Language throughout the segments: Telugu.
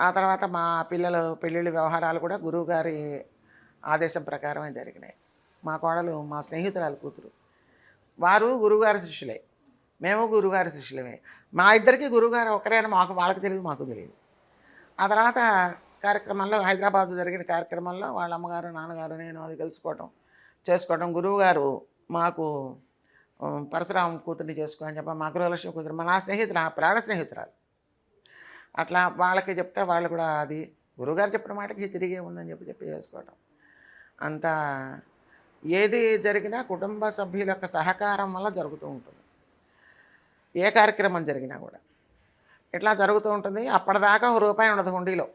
ఆ తర్వాత మా పిల్లలు పెళ్ళిళ్ళ వ్యవహారాలు కూడా గురువుగారి ఆదేశం ప్రకారమే జరిగినాయి. మా కోడలు మా స్నేహితురాలు కూతురు. వారు గురువుగారి శిష్యులే. మేము గురువుగారి శిష్యులమే. మా ఇద్దరికి గురువుగారు ఒకరేనా మాకు వాళ్ళకి తెలియదు మాకు తెలియదు. ఆ తర్వాత కార్యక్రమంలో హైదరాబాద్ జరిగిన కార్యక్రమంలో వాళ్ళ అమ్మగారు నాన్నగారు నేను అది కలుసుకోవటం చేసుకోవటం. గురువుగారు మాకు పరశురామ కూతుర్ని చేసుకో అని చెప్పి మా గృహలక్ష్మి కూతురు మా నా స్నేహితులు నా ప్రాణ స్నేహితురాలు. అట్లా వాళ్ళకి చెప్తే వాళ్ళు కూడా అది గురువుగారు చెప్పిన మాటకి తిరిగే ఉందని చెప్పి చెప్పి చేసుకోవటం. అంతా ఏది జరిగినా కుటుంబ సభ్యుల యొక్క సహకారం వల్ల జరుగుతూ ఉంటుంది. ఏ కార్యక్రమం జరిగినా కూడా. ఇట్లా జరుగుతూ ఉంటుంది? అప్పటిదాకా ఒక రూపాయి ఉండదు హుండీలో.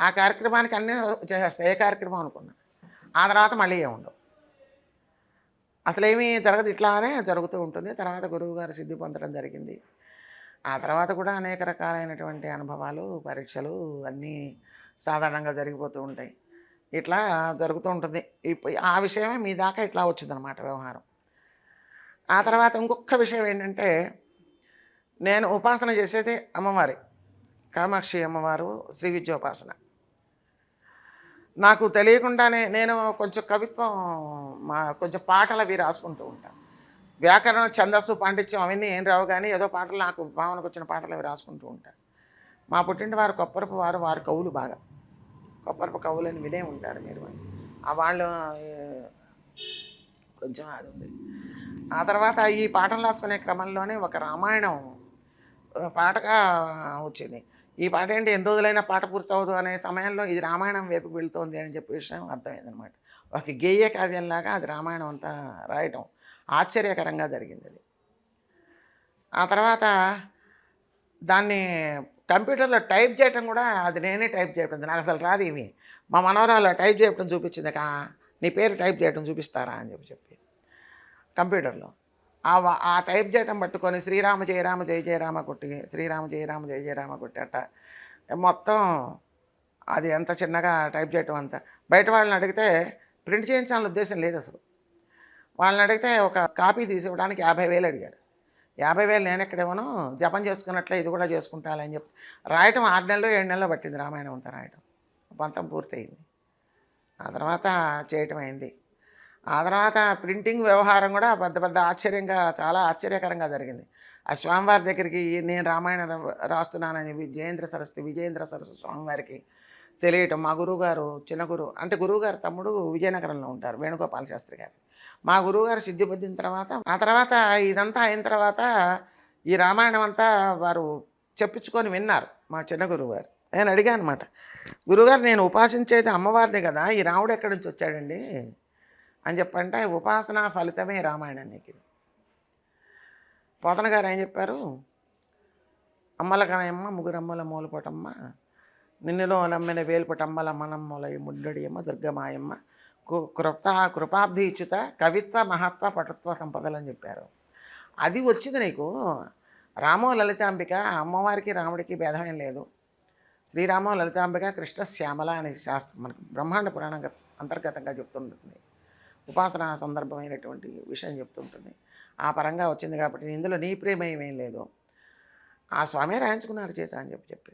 ఆ కార్యక్రమానికి అన్నీ చేసేస్తాయి ఏ కార్యక్రమం అనుకున్నా. ఆ తర్వాత మళ్ళీ ఏమి ఉండవు. అసలు ఏమీ జరగదు. ఇట్లానే జరుగుతూ ఉంటుంది. తర్వాత గురువుగారు సిద్ధి పొందడం జరిగింది. ఆ తర్వాత కూడా అనేక రకాలైనటువంటి అనుభవాలు పరీక్షలు అన్నీ సాధారణంగా జరిగిపోతూ ఉంటాయి. ఇట్లా జరుగుతూ ఉంటుంది. ఇప్పుడు ఆ విషయమే మీ దాకా ఇట్లా వచ్చిందనమాట వ్యవహారం. ఆ తర్వాత ఇంకొక విషయం ఏంటంటే నేను ఉపాసన చేసేది అమ్మవారి కామాక్షి అమ్మవారు శ్రీ విద్యోపాసన. నాకు తెలియకుండానే నేను కొంచెం కవిత్వం మా కొంచెం పాటలు అవి రాసుకుంటూ ఉంటాను. వ్యాకరణ ఛందస్సు పాండిత్యం అవన్నీ ఏం రావు కానీ ఏదో పాటలు నాకు భావనకు వచ్చిన పాటలు అవి రాసుకుంటూ ఉంటాను మా పుట్టింటి వారు కొప్పరపు వారు వారు కవులు బాగా. కొప్పరపు కవులని వినే ఉంటారు మీరు ఆ వాళ్ళు కొంచెం అది ఉంది. ఆ తర్వాత ఈ పాటలు రాసుకునే క్రమంలోనే ఒక రామాయణం పాటగా వచ్చింది. ఈ పాట ఏంటి? ఎన్ని రోజులైనా పాట పూర్తవదు అనే సమయంలో ఇది రామాయణం వైపుకి వెళుతుంది అని చెప్పే విషయం అర్థమైందనమాట ఒక గేయ కావ్యంలాగా అది రామాయణం అంతా రాయటం. ఆశ్చర్యకరంగా జరిగింది అది. ఆ తర్వాత దాన్ని కంప్యూటర్లో టైప్ చేయటం కూడా అది నేనే టైప్ చేయటం నాకు అసలు రాదు ఇవి మా మనవరాలు టైప్ చేయటం చూపించింది కా నీ పేరు టైప్ చేయటం చూపిస్తారా అని చెప్పి చెప్పి కంప్యూటర్లో. ఆ టైప్ చేయటం పట్టుకొని శ్రీరామ జయరామ జయ జయరామ కొట్టి శ్రీరామ జయరామ జయ జయరామ కొట్టేట. మొత్తం అది ఎంత చిన్నగా టైప్ చేయటం అంతా. బయట వాళ్ళని అడిగితే ప్రింట్ చేయించాలని ఉద్దేశం లేదు అసలు. వాళ్ళని అడిగితే ఒక కాపీ తీసి ఇవ్వడానికి యాభై వేలు అడిగారు. యాభై వేలు నేను ఎక్కడేమోనో జపం చేసుకున్నట్లే ఇది కూడా చేసుకుంటాలని చెప్పి రాయటం ఆరు నెలలు ఏడు నెలలు పట్టింది రామాయణం అంతా రాయటం. పంతం పూర్తయింది. ఆ తర్వాత చేయటం అయింది. ఆ తర్వాత ప్రింటింగ్ వ్యవహారం కూడా పెద్ద పెద్ద ఆశ్చర్యంగా చాలా ఆశ్చర్యకరంగా జరిగింది. ఆ స్వామివారి దగ్గరికి నేను రామాయణం రాస్తున్నానని విజయేంద్ర సరస్వతి విజయేంద్ర సరస్వతి స్వామివారికి తెలియటం. మా గురువుగారు చిన్న గురువు అంటే గురువుగారు తమ్ముడు విజయనగరంలో ఉంటారు వేణుగోపాల శాస్త్రి గారు. మా గురువుగారు సిద్ధి పొందిన తర్వాత ఆ తర్వాత ఇదంతా అయిన తర్వాత ఈ రామాయణం అంతా వారు చెప్పించుకొని విన్నారు మా చిన్న గురువుగారు. నేను అడిగాను అనమాట గురుగారు నేను ఉపాసించేది అమ్మవారిని కదా ఈ రాముడు ఎక్కడి నుంచి వచ్చాడండి? అని చెప్పంటే ఉపాసన ఫలితమే రామాయణం నీకు ఇది. పోతన గారు ఏం చెప్పారు? అమ్మలకనయమ్మ ముగ్గురమ్మల మూలపోటమ్మ నిన్నులో నమ్మిన వేలుపటమ్మల మనమ్మల ముడ్డడియమ్మ దుర్గమాయమ్మ కు- కృప కృపాబ్ధిచ్యుత కవిత్వ మహత్వ పటుత్వ సంపదలు అని చెప్పారు. అది వచ్చింది నీకు? రామో లలితాంబిక అమ్మవారికి రాముడికి భేదమేం లేదు. శ్రీరామ లలితాంబిక కృష్ణ శ్యామల అనే శాస్త్రం మనకు బ్రహ్మాండ పురాణం అంతర్గతంగా చెప్తుంటుంది. ఉపాసన సందర్భమైనటువంటి విషయం చెప్తుంటుంది. ఆ పరంగా వచ్చింది కాబట్టి ఇందులో నీ ప్రేమ ఏం లేదు? ఆ స్వామి రాయించుకున్నారు చేత అని చెప్పి చెప్పి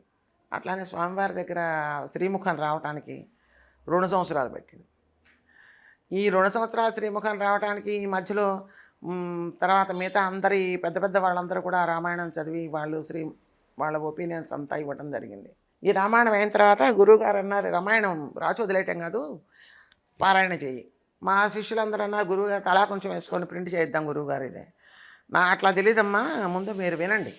అట్లానే స్వామివారి దగ్గర శ్రీముఖం రావటానికి రెండు సంవత్సరాలు పెట్టింది. ఈ రెండు సంవత్సరాలు శ్రీముఖం రావడానికి ఈ మధ్యలో తర్వాత మిగతా అందరి పెద్ద పెద్ద వాళ్ళందరూ కూడా రామాయణం చదివి వాళ్ళు శ్రీ వాళ్ళ ఒపీనియన్స్ అంతా ఇవ్వడం జరిగింది. ఈ రామాయణం అయిన తర్వాత గురువుగారు అన్నారు రామాయణం రాసి వదిలేయటం కాదు పారాయణ చేయి మా శిష్యులందరూ అన్నారు గురువుగారు తలా కొంచెం వేసుకొని ప్రింట్ చేయిద్దాం గురువుగారు ఇదే. నా అట్లా తెలియదమ్మా ముందు మీరు వినండి.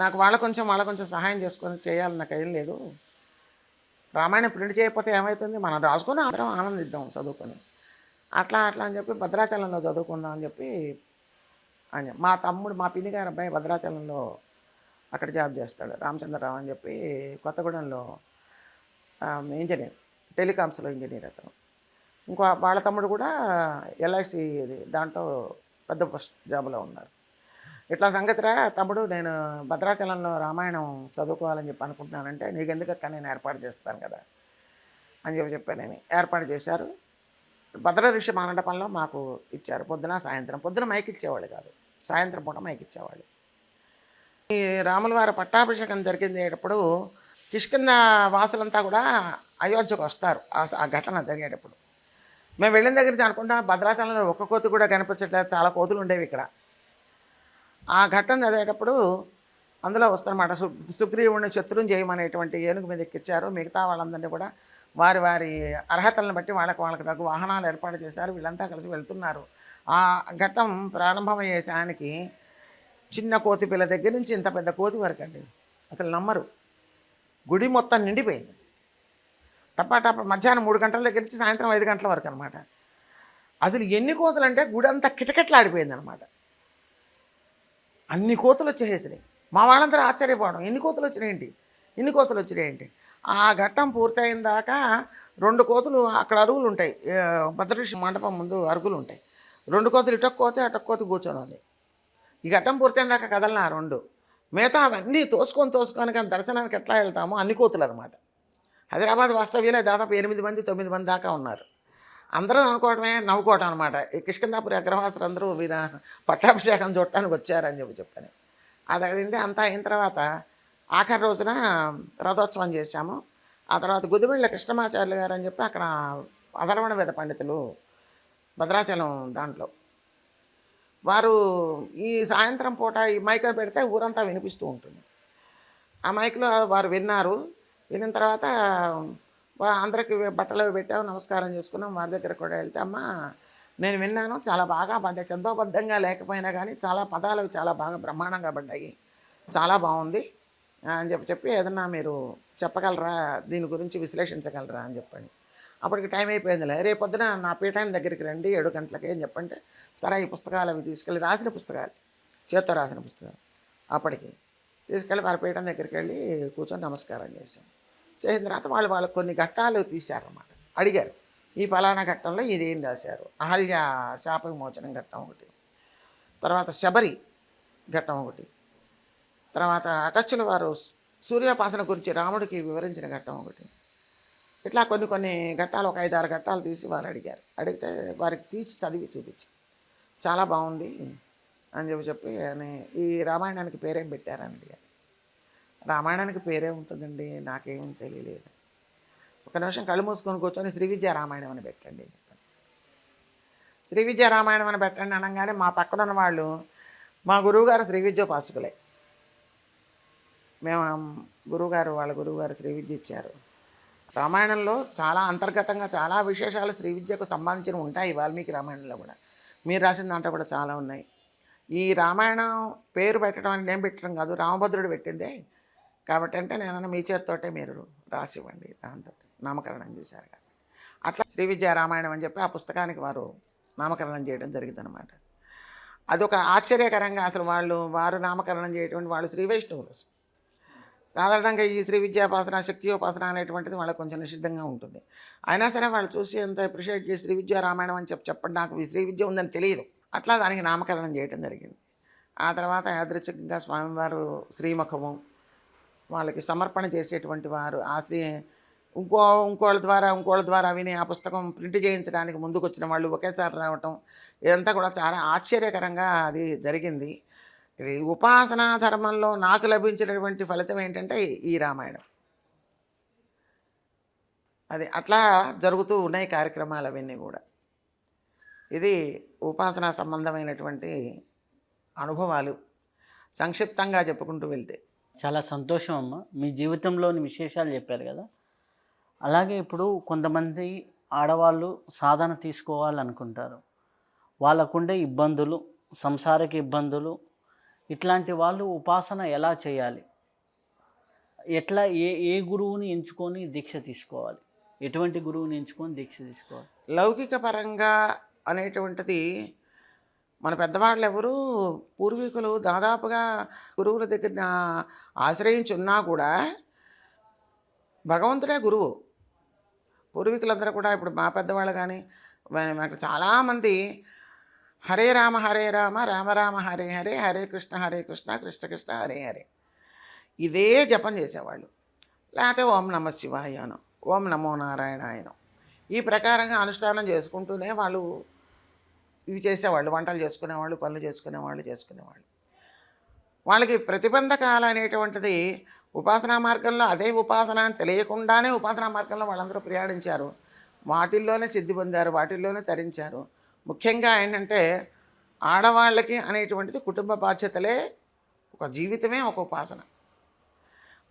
నాకు వాళ్ళ కొంచెం వాళ్ళ కొంచెం సహాయం చేసుకొని చేయాలి నాకు ఏం లేదు. రామాయణం ప్రింట్ చేయకపోతే ఏమవుతుంది మనం రాసుకొని అందరం ఆనందిద్దాం చదువుకొని. అట్లా అట్లా అని చెప్పి భద్రాచలంలో చదువుకుందాం అని చెప్పి అని మా తమ్ముడు మా పిన్ని గారి అబ్బాయి భద్రాచలంలో అక్కడ జాబ్ చేస్తాడు. రామచంద్రరావు అని చెప్పి కొత్తగూడెంలో ఇంజనీర్ టెలికామ్స్లో ఇంజనీర్ అతను. ఇంకో వాళ్ళ తమ్ముడు కూడా ఎల్ఐసి దాంట్లో పెద్ద పోస్ట్ జాబ్లో ఉన్నారు. ఇట్లా సంగతిరా తమ్ముడు నేను భద్రాచలంలో రామాయణం చదువుకోవాలని చెప్పి అనుకుంటున్నానంటే నీకు ఎందుకక్క నేను ఏర్పాటు చేస్తాను కదా? అని చెప్పి చెప్పాను నేను. ఏర్పాటు చేశారు. భద్ర ఋషి మానండపంలో మాకు ఇచ్చారు. పొద్దున సాయంత్రం. పొద్దున మైక్ ఇచ్చేవాళ్ళు కాదు. సాయంత్రం పూట మైక్ ఇచ్చేవాళ్ళు. ఈ రాముల వారి పట్టాభిషేకం జరిగేటప్పుడు కిష్కింద వాసులంతా కూడా అయోధ్యకు వస్తారు. ఆ ఆ ఘటన జరిగేటప్పుడు. మేము వెళ్ళిన దగ్గర నుంచి అనుకుంటా భద్రాచలంలో ఒక్క కోతి కూడా కనిపించట్లేదు. చాలా కోతులు ఉండేవి ఇక్కడ. ఆ ఘట్టం చదివేటప్పుడు అందులో వస్తారన్నమాట. సు సుగ్రీవుని శత్రుని చేయమనేటువంటి ఏనుగు మీద ఎక్కించారు మిగతా వాళ్ళందరినీ కూడా వారి వారి అర్హతలను బట్టి వాళ్ళకి వాళ్ళకి తగ్గ వాహనాలు ఏర్పాటు చేశారు. వీళ్ళంతా కలిసి వెళ్తున్నారు. ఆ ఘట్టం ప్రారంభమయ్యే సాయానికి చిన్న కోతి పిల్ల దగ్గర నుంచి ఇంత పెద్ద కోతి వరకు అండి అసలు నమ్మరు. గుడి మొత్తం నిండిపోయింది. టపా మధ్యాహ్నం మూడు గంటల దగ్గర నుంచి సాయంత్రం ఐదు గంటల వరకు అనమాట అసలు ఎన్ని కోతులు అంటే గుడి అంతా కిటకిటలాడిపోయింది అనమాట అన్ని కోతులు వచ్చేసినాయి మా వాళ్ళందరూ ఆశ్చర్యపోవడం ఎన్ని కోతలు వచ్చినాయేంటి? ఎన్ని కోతలు వచ్చినాయేంటి? ఆ ఘట్టం పూర్తయిన దాకా రెండు కోతులు అక్కడ అరుగులు ఉంటాయి. భద్రకృష్ణ మండపం ముందు అరుగులు ఉంటాయి. రెండు కోతులు ఇటొక్క కోతే అటొక్క కోతి కూర్చొని ఉంది. ఈ ఘట్టం పూర్తయిన దాకా కదలనా ఆ రెండు? మిగతా అవన్నీ తోసుకొని తోసుకొని కానీ దర్శనానికి ఎట్లా వెళ్తామో అన్ని కోతులు అనమాట హైదరాబాద్ వాస్తవ్యంలో దాదాపు ఎనిమిది మంది తొమ్మిది మంది దాకా ఉన్నారు. అందరూ అనుకోవడమే నవ్వుకోవటం అనమాట ఈ కిష్కిందాపురి అగ్రవాసులు అందరూ వీర పట్టాభిషేకం చూడటానికి వచ్చారని చెప్పి చెప్తాను. అది అయింది అంతా అయిన తర్వాత ఆఖరి రోజున రథోత్సవం చేశాము. ఆ తర్వాత గుదిబిళ్ళ కృష్ణమాచార్యులు గారు అని చెప్పి అక్కడ అధర్వణ వేద పండితులు భద్రాచలం దాంట్లో. వారు ఈ సాయంత్రం పూట ఈ మైక్ పెడితే ఊరంతా వినిపిస్తూ ఉంటుంది. ఆ మైక్లో వారు విన్నారు. విన్న తర్వాత అందరికీ బట్టలు పెట్టాము నమస్కారం చేసుకున్నాం వారి దగ్గర కూడా వెళ్తే అమ్మ నేను విన్నాను చాలా బాగా పడ్డాయి చందోబద్ధంగా లేకపోయినా కానీ చాలా పదాలు చాలా బాగా బ్రహ్మాండంగా పడ్డాయి చాలా బాగుంది అని చెప్పి చెప్పి ఏదన్నా మీరు చెప్పగలరా దీని గురించి విశ్లేషించగలరా అని చెప్పండి అప్పటికి టైం అయిపోయిందిలే రేపు పొద్దున నా పీఠాన్ని దగ్గరికి రండి ఏడు గంటలకి అని చెప్పంటే సరే ఈ పుస్తకాలు అవి తీసుకెళ్ళి రాసిన పుస్తకాలు చేత్తో రాసిన పుస్తకాలు అప్పటికి తీసుకెళ్ళి వారి పీఠం దగ్గరికి వెళ్ళి కూర్చొని నమస్కారం చేశాం. చేసిన తర్వాత వాళ్ళు వాళ్ళు కొన్ని ఘట్టాలు తీశారన్నమాట. అడిగారు. ఈ ఫలానా ఘట్టంలో ఇది ఏం రాశారు? అహల్య శాప విమోచనం ఘట్టం ఒకటి. తర్వాత శబరి ఘట్టం ఒకటి. తర్వాత అటచ్చుల వారు సూర్యోపాసన గురించి రాముడికి వివరించిన ఘట్టం ఒకటి. ఇట్లా కొన్ని కొన్ని ఘట్టాలు ఒక ఐదారు ఘట్టాలు తీసి వారు అడిగారు. అడిగితే వారికి తీసి చదివి చూపించి. చాలా బాగుంది అని చెప్పి చెప్పి అని ఈ రామాయణానికి పేరేం పెట్టారని అడిగారు. రామాయణానికి పేరే ఉంటుందండి నాకేం తెలియలేదు. ఒక నిమిషం కళ్ళు మూసుకొని కూర్చొని శ్రీ విద్యా రామాయణం అని పెట్టండి. శ్రీ విద్యా రామాయణం అని పెట్టండి అనగానే మా పక్కన ఉన్న వాళ్ళు మా గురువుగారు శ్రీ విద్యోపాసకులే మేము గురువుగారు వాళ్ళ గురువుగారు శ్రీ విద్య ఇచ్చారు. రామాయణంలో చాలా అంతర్గతంగా చాలా విశేషాలు శ్రీ విద్యకు సంబంధించినవి ఉంటాయి వాల్మీకి రామాయణంలో కూడా. మీరు రాసిన దాంట్లో కూడా చాలా ఉన్నాయి. ఈ రామాయణం పేరు పెట్టడం అని నేను పెట్టడం కాదు రామభద్రుడు పెట్టిందే కాబట్టి అంటే నేను మీ చేతితోటే మీరు రాసివ్వండి దాంతో నామకరణం చేశారు కాబట్టి అట్లా శ్రీ విద్యా రామాయణం అని చెప్పి ఆ పుస్తకానికి వారు నామకరణం చేయడం జరిగిందనమాట అదొక ఆశ్చర్యకరంగా అసలు వాళ్ళు వారు నామకరణం చేయటువంటి వాళ్ళు శ్రీ వైష్ణవులు. సాధారణంగా ఈ శ్రీ విద్యాపాసన శక్తియోపాసన అనేటువంటిది వాళ్ళకి కొంచెం నిషిద్ధంగా ఉంటుంది. అయినా సరే వాళ్ళు చూసి ఎంత అప్రిషియేట్ చేసి శ్రీ విద్యా రామాయణం అని చెప్పి చెప్పండి నాకు శ్రీ విద్య ఉందని తెలియదు. అట్లా దానికి నామకరణం చేయడం జరిగింది. ఆ తర్వాత యాదృచ్ఛికంగా స్వామివారు శ్రీముఖము వాళ్ళకి సమర్పణ చేసేటువంటి వారు ఆ శ్రీ ఇంకో ఇంకోళ్ళ ద్వారా ఇంకోళ్ళ ద్వారా విని ఆ పుస్తకం ప్రింట్ చేయించడానికి ముందుకు వచ్చిన వాళ్ళు ఒకేసారి రావటం ఇదంతా కూడా చాలా ఆశ్చర్యకరంగా అది జరిగింది. ఇది ఉపాసనా ధర్మంలో నాకు లభించినటువంటి ఫలితం ఏంటంటే ఈ రామాయణం. అది అట్లా జరుగుతూ ఉన్నాయి కార్యక్రమాలు అవన్నీ కూడా. ఇది ఉపాసనా సంబంధమైనటువంటి అనుభవాలు సంక్షిప్తంగా చెప్పుకుంటూ వెళ్తే. చాలా సంతోషం అమ్మ. మీ జీవితంలోని విశేషాలు చెప్పారు కదా. అలాగే ఇప్పుడు కొంతమంది ఆడవాళ్ళు సాధన తీసుకోవాలనుకుంటారు. వాళ్ళకుండే ఇబ్బందులు సంసారిక ఇబ్బందులు ఇట్లాంటి వాళ్ళు ఉపాసన ఎలా చేయాలి? ఎట్లా ఏ ఏ గురువుని ఎంచుకొని దీక్ష తీసుకోవాలి? ఎటువంటి గురువుని ఎంచుకొని దీక్ష తీసుకోవాలి? లౌకిక పరంగా అనేటువంటిది మన పెద్దవాళ్ళు ఎవరు పూర్వీకులు దాదాపుగా గురువుల దగ్గర ఆశ్రయించి ఉన్నా కూడా భగవంతుడే గురువు. పూర్వీకులందరూ కూడా ఇప్పుడు మా పెద్దవాళ్ళు కానీ మనకు చాలామంది హరే రామ హరే రామ రామ రామ హరే హరే హరే కృష్ణ హరే కృష్ణ కృష్ణ కృష్ణ హరే హరే. ఇదే జపం చేసేవాళ్ళు. లేకపోతే ఓం నమ శివాయను ఓం నమో నారాయణాయనం ఈ ప్రకారంగా అనుష్ఠానం చేసుకుంటూనే వాళ్ళు ఇవి చేసేవాళ్ళు వంటలు చేసుకునేవాళ్ళు పనులు చేసుకునేవాళ్ళు చేసుకునేవాళ్ళు. వాళ్ళకి ప్రతిబంధకాలు అనేటువంటిది ఉపాసనా మార్గంలో అదే ఉపాసన అని తెలియకుండానే ఉపాసనా మార్గంలో వాళ్ళందరూ ప్రయాణించారు. వాటిల్లోనే సిద్ధి పొందారు వాటిల్లోనే తరించారు. ముఖ్యంగా ఏంటంటే ఆడవాళ్ళకి అనేటువంటిది కుటుంబ బాధ్యతలే ఒక జీవితమే ఒక ఉపాసన.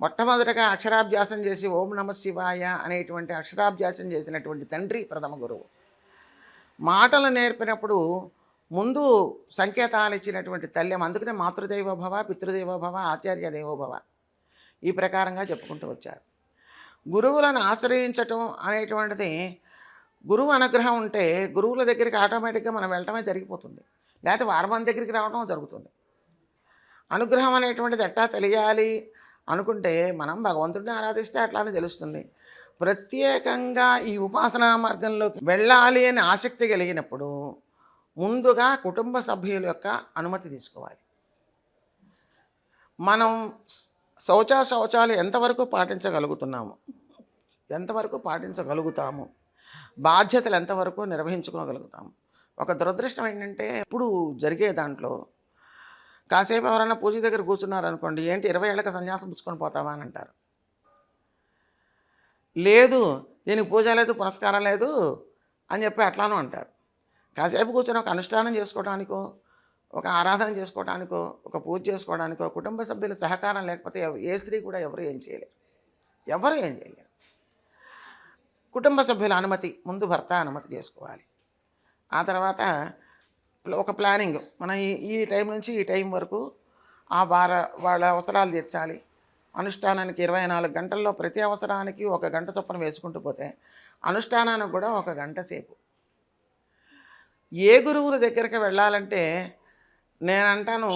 మొట్టమొదటగా అక్షరాభ్యాసం చేసి ఓం నమ శివాయ అనేటువంటి అక్షరాభ్యాసం చేసినటువంటి తండ్రి ప్రథమ గురువు. మాటలు నేర్పినప్పుడు ముందు సంకేతాలు ఇచ్చినటువంటి తల్లి అందుకనే మాతృదేవోభవ పితృదేవోభవ ఆచార్య దేవోభవ ఈ ప్రకారంగా చెప్పుకుంటూ వచ్చారు. గురువులను ఆశ్రయించటం అనేటువంటిది గురువు అనుగ్రహం ఉంటే గురువుల దగ్గరికి ఆటోమేటిక్గా మనం వెళ్ళటమే జరిగిపోతుంది. లేకపోతే వారమంది దగ్గరికి రావడం జరుగుతుంది. అనుగ్రహం అనేటువంటిది ఎట్టా తెలియాలి అనుకుంటే మనం భగవంతుడిని ఆరాధిస్తే అట్లానే తెలుస్తుంది. ప్రత్యేకంగా ఈ ఉపాసనా మార్గంలోకి వెళ్ళాలి అని ఆసక్తి కలిగినప్పుడు ముందుగా కుటుంబ సభ్యుల యొక్క అనుమతి తీసుకోవాలి. మనం శౌచ శౌచాలు ఎంతవరకు పాటించగలుగుతున్నాము? ఎంతవరకు పాటించగలుగుతాము? బాధ్యతలు ఎంతవరకు నిర్వహించుకోగలుగుతాము? ఒక దురదృష్టం ఏంటంటే ఇప్పుడు జరిగే దాంట్లో కాసేపు ఎవరైనా పూజ దగ్గర కూర్చున్నారనుకోండి ఏంటి ఇరవై ఏళ్ళకి సన్యాసం పుచ్చుకొని పోతావా అని అంటారు. లేదు దీనికి పూజ లేదు పునస్కారం లేదు అని చెప్పి అట్లానూ అంటారు. కాసేపు కూర్చొని ఒక అనుష్ఠానం చేసుకోవడానికో ఒక ఆరాధన చేసుకోవడానికో ఒక పూజ చేసుకోవడానికో కుటుంబ సభ్యుల సహకారం లేకపోతే ఏ స్త్రీ కూడా ఎవరు ఏం చేయలేరు. ఎవరు ఏం చేయలేరు. కుటుంబ సభ్యుల అనుమతి ముందు భర్త అనుమతి చేసుకోవాలి. ఆ తర్వాత ఒక ప్లానింగ్. మనం ఈ ఈ టైం నుంచి ఈ టైం వరకు ఆ వార వాళ్ళ అవసరాలు తీర్చాలి. అనుష్ఠానానికి ఇరవై నాలుగు గంటల్లో ప్రతి అవసరానికి ఒక గంట చొప్పున వేసుకుంటూ పోతే అనుష్ఠానానికి కూడా ఒక గంట సేపు. ఏ గురువుల దగ్గరికి వెళ్ళాలంటే నేనంటాను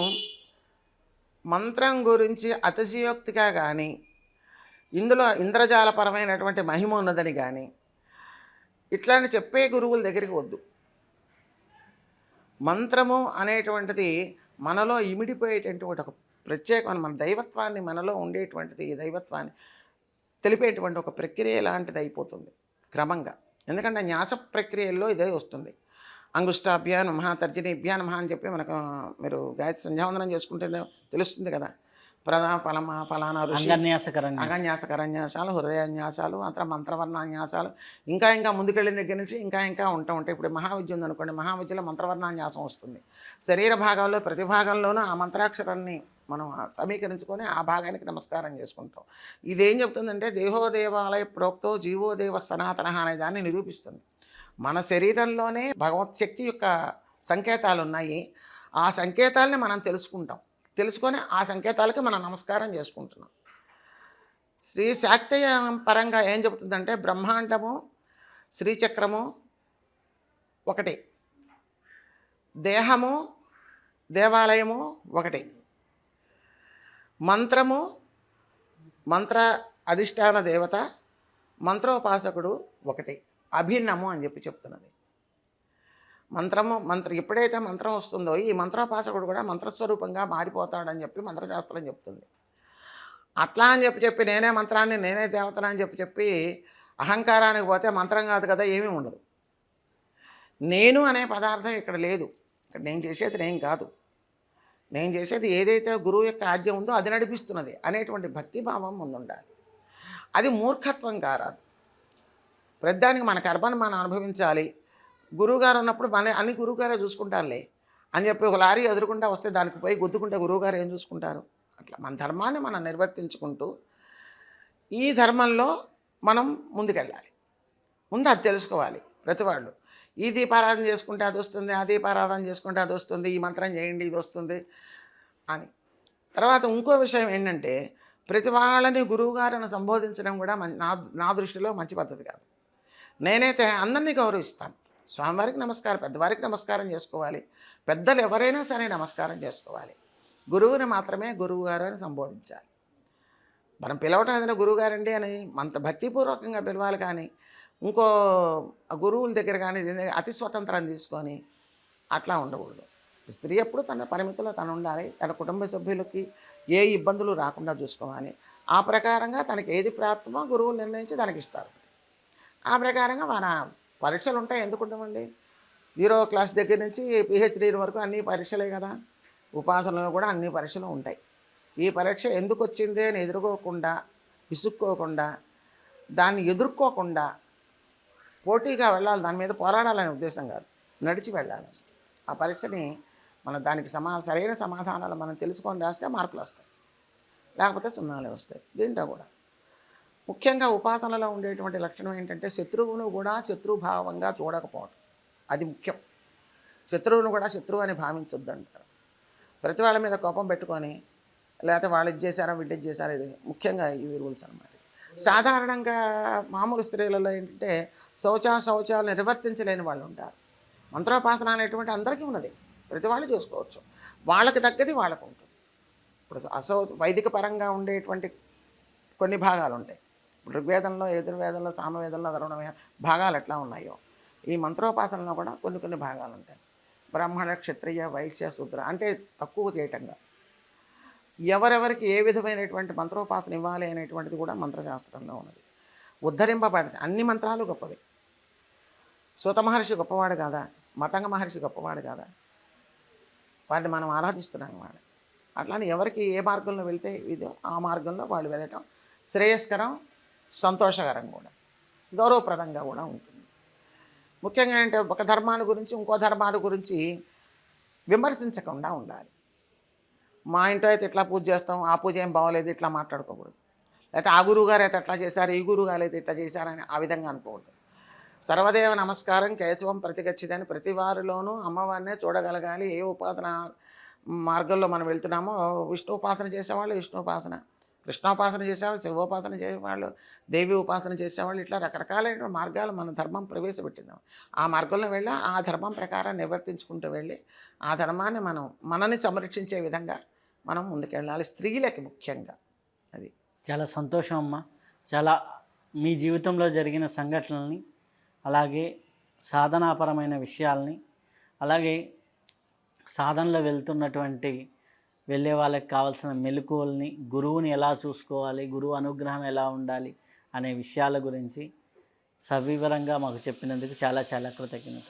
మంత్రం గురించి అతిశయోక్తిగా కానీ ఇందులో ఇంద్రజాలపరమైనటువంటి మహిమ ఉన్నదని కానీ ఇట్లాంటి చెప్పే గురువుల దగ్గరికి వద్దు. మంత్రము అనేటువంటిది మనలో ఇమిడిపోయేటటువంటి ఒక ప్రత్యేకమైన మన దైవత్వాన్ని మనలో ఉండేటువంటిది ఈ దైవత్వాన్ని తెలిపేటువంటి ఒక ప్రక్రియ లాంటిది అయిపోతుంది క్రమంగా. ఎందుకంటే న్యాస ప్రక్రియల్లో ఇదే వస్తుంది. అంగుష్టాభ్యా నమః తర్జనీభ్యా నమః అని చెప్పి మనకు మీరు గాయత్రి సంధ్యావందనం చేసుకుంటే తెలుస్తుంది కదా. ప్రధా ఫలమా ఫలానా ఋషి అంగన్యాసకరంగా అగన్యాస కరన్యాసాలు హృదయన్యాసాలు అంతర మంత్రవర్ణాన్యాసాలు ఇంకా ఇంకా ముందుకెళ్ళిన దగ్గర నుంచి ఇంకా ఇంకా ఉంటా ఉంటాయి ఇప్పుడు మహావిద్య ఉందనుకోండి మహావిద్యలో మంత్రవర్ణాన్యాసం వస్తుంది. శరీర భాగాల్లో ప్రతి భాగంలోనూ ఆ మంత్రాక్షరాన్ని మనం సమీకరించుకొని ఆ భాగానికి నమస్కారం చేసుకుంటాం. ఇదేం చెప్తుందంటే దేహోదేవాలయ ప్రోక్తో జీవోదేవ సనాతన అనే దాన్ని నిరూపిస్తుంది. మన శరీరంలోనే భగవత్ శక్తి యొక్క సంకేతాలు ఉన్నాయి ఆ సంకేతాలని మనం తెలుసుకుంటాం. తెలుసుకొని ఆ సంకేతాలకి మనం నమస్కారం చేసుకుంటున్నాం. శ్రీ శాక్తయ పరంగా ఏం చెబుతుందంటే బ్రహ్మాండము శ్రీచక్రము ఒకటి. దేహము దేవాలయము ఒకటి. మంత్రము మంత్ర అధిష్టాన దేవత మంత్రోపాసకుడు ఒకటి. అభిన్నము అని చెప్పి చెప్తున్నది. మంత్రము మంత్ర ఎప్పుడైతే మంత్రం వస్తుందో ఈ మంత్రోపాసకుడు కూడా మంత్రస్వరూపంగా మారిపోతాడని చెప్పి మంత్రశాస్త్రం చెప్తుంది. అట్లా అని చెప్పి చెప్పి నేనే మంత్రాన్ని నేనే దేవతను అని చెప్పి చెప్పి అహంకారానికి పోతే మంత్రం కాదు కదా ఏమీ ఉండదు. నేను అనే పదార్థం ఇక్కడ లేదు. ఇక్కడ నేను చేసేది నేను కాదు. నేను చేసేది ఏదైతే గురువు యొక్క ఆద్యం ఉందో అది నడిపిస్తున్నది అనేటువంటి భక్తిభావం ముందుండాలి. అది మూర్ఖత్వం కారాదు. ప్రతిదానికి మన కర్మను మనం అనుభవించాలి. గురువుగారు ఉన్నప్పుడు మన అన్ని గురువుగారే చూసుకుంటారులే. అని చెప్పి ఒక లారీ ఎదురుకుంటా వస్తే దానికి పోయి గుద్దుకుంటే గురువుగారు ఏం చూసుకుంటారు? అట్లా మన ధర్మాన్ని మనం నిర్వర్తించుకుంటూ ఈ ధర్మంలో మనం ముందుకెళ్ళాలి. ముందు అది తెలుసుకోవాలి ప్రతివాళ్ళు. ఈ దీపారాధన చేసుకుంటే అది వస్తుంది ఆ దీపారాధన చేసుకుంటే అది వస్తుంది ఈ మంత్రం చేయండి ఇది వస్తుంది అని. తర్వాత ఇంకో విషయం ఏంటంటే ప్రతి వాళ్ళని గురువుగారిని సంబోధించడం కూడా మం- నా నా దృష్టిలో మంచి పద్ధతి కాదు. నేనైతే అందరినీ గౌరవిస్తాను. స్వామివారికి నమస్కారం పెద్దవారికి నమస్కారం చేసుకోవాలి. పెద్దలు ఎవరైనా సరే నమస్కారం చేసుకోవాలి. గురువుని మాత్రమే గురువుగారు అని సంబోధించాలి. మనం పిలవటం ఏదైనా గురువుగారండి అని మంత భక్తిపూర్వకంగా పిలవాలి కానీ ఇంకో గురువుల దగ్గర కానీ అతి స్వతంత్రం తీసుకొని అట్లా ఉండకూడదు. స్త్రీ ఎప్పుడు తన పరిమితిలో తను ఉండాలి. తన కుటుంబ సభ్యులకి ఏ ఇబ్బందులు రాకుండా చూసుకోవాలి. ఆ ప్రకారంగా తనకి ఏది ప్రాప్తమో గురువులు నిర్ణయించి తనకి ఇస్తారు. ఆ ప్రకారంగా మన పరీక్షలు ఉంటాయి ఎందుకుంటామండి జీరో క్లాస్ దగ్గర నుంచి పిహెచ్డీ వరకు అన్ని పరీక్షలే కదా. ఉపాసనలు కూడా అన్ని పరీక్షలు ఉంటాయి. ఈ పరీక్ష ఎందుకు వచ్చింది అని ఎదుర్కోకుండా విసుక్కోకుండా దాన్ని ఎదుర్కోకుండా పోటీగా వెళ్ళాలి. దాని మీద పోరాడాలనే ఉద్దేశం కాదు. నడిచి వెళ్ళాలి. ఆ పరీక్షని మన దానికి సమా సరైన సమాధానాలు మనం తెలుసుకొని రాస్తే మార్కులు వస్తాయి. లేకపోతే సున్నాలే వస్తాయి. దీంట్లో కూడా. ముఖ్యంగా ఉపాసనలో ఉండేటువంటి లక్షణం ఏంటంటే శత్రువును కూడా శత్రుభావంగా చూడకపోవడం అది ముఖ్యం. శత్రువును కూడా శత్రువు అని భావించొద్దు అంటారు ప్రతి వాళ్ళ మీద కోపం పెట్టుకొని లేకపోతే వాళ్ళు ఇది చేశారా వీళ్ళు ఇది చేశారా ఇది ముఖ్యంగా ఇవి రూల్స్ అనమాట సాధారణంగా మామూలు స్త్రీలలో ఏంటంటే శౌచ శౌచాలు నిర్వర్తించలేని వాళ్ళు ఉంటారు మంత్రోపాసన అనేటువంటి అందరికీ ఉన్నది. ప్రతి వాళ్ళు చేసుకోవచ్చు. వాళ్ళకి తగ్గది వాళ్ళకు ఉంటుంది. ఇప్పుడు అసౌ వైదిక పరంగా ఉండేటువంటి కొన్ని భాగాలు ఉంటాయి. ఇప్పుడు ఋగ్వేదంలో యజుర్వేదంలో సామవేదంలో అధర్వణ భాగాలు ఎట్లా ఉన్నాయో. ఈ మంత్రోపాసనలో కూడా కొన్ని కొన్ని భాగాలు ఉంటాయి. బ్రాహ్మణ క్షత్రియ వైశ్య శూద్ర అంటే తక్కువ చేయటంగా. ఎవరెవరికి ఏ విధమైనటువంటి మంత్రోపాసన ఇవ్వాలి అనేటువంటిది కూడా మంత్రశాస్త్రంలో ఉన్నది. ఉద్ధరింపబడింది అన్ని మంత్రాలు గొప్పవి. సూత మహర్షి గొప్పవాడు కాదా? మతంగ మహర్షి గొప్పవాడు కాదా? వారిని మనం ఆరాధిస్తున్నాం వాడు అట్లానే ఎవరికి ఏ మార్గంలో వెళ్తే ఇదో ఆ మార్గంలో వాళ్ళు వెళ్ళటం శ్రేయస్కరం సంతోషకరం కూడా. గౌరవప్రదంగా కూడా ఉంటుంది. ముఖ్యంగా అంటే ఒక ధర్మాల గురించి ఇంకో ధర్మాల గురించి విమర్శించకుండా ఉండాలి. మా ఇంట్లో అయితే ఇట్లా పూజ చేస్తాం ఆ పూజ ఏం బాగోలేదు ఇట్లా మాట్లాడుకోకూడదు. లేకపోతే ఆ గురువు గారు అయితే ఎట్లా చేశారు ఈ గురువు గారు అయితే ఇట్లా చేశారని ఆ విధంగా అనుకోకూడదు. సర్వదేవ నమస్కారం కేశవం ప్రతిగచ్చిదని ప్రతి వారిలోనూ అమ్మవారినే చూడగలగాలి. ఏ ఉపాసన మార్గంలో మనం వెళ్తున్నామో విష్ణు ఉపాసన చేసేవాళ్ళు విష్ణు ఉపాసన కృష్ణోపాసన చేసేవాళ్ళు శివోపాసన చేసేవాళ్ళు దేవి ఉపాసన చేసేవాళ్ళు ఇట్లా రకరకాలైన మార్గాలు మన ధర్మం ప్రవేశపెట్టిందాం. ఆ మార్గంలో వెళ్ళి ఆ ధర్మం ప్రకారం నివర్తించుకుంటూ వెళ్ళి ఆ ధర్మాన్ని మనం మనని సంరక్షించే విధంగా మనం ముందుకెళ్ళాలి. స్త్రీలకి ముఖ్యంగా అది. చాలా సంతోషం అమ్మ. చాలా మీ జీవితంలో జరిగిన సంఘటనల్ని అలాగే సాధనాపరమైన విషయాల్ని అలాగే సాధనలో వెళ్తున్నటువంటి వెళ్ళే వాళ్ళకి కావాల్సిన మెలకువల్ని గురువుని ఎలా చూసుకోవాలి గురువు అనుగ్రహం ఎలా ఉండాలి అనే విషయాల గురించి సవివరంగా మాకు చెప్పినందుకు చాలా చాలా కృతజ్ఞత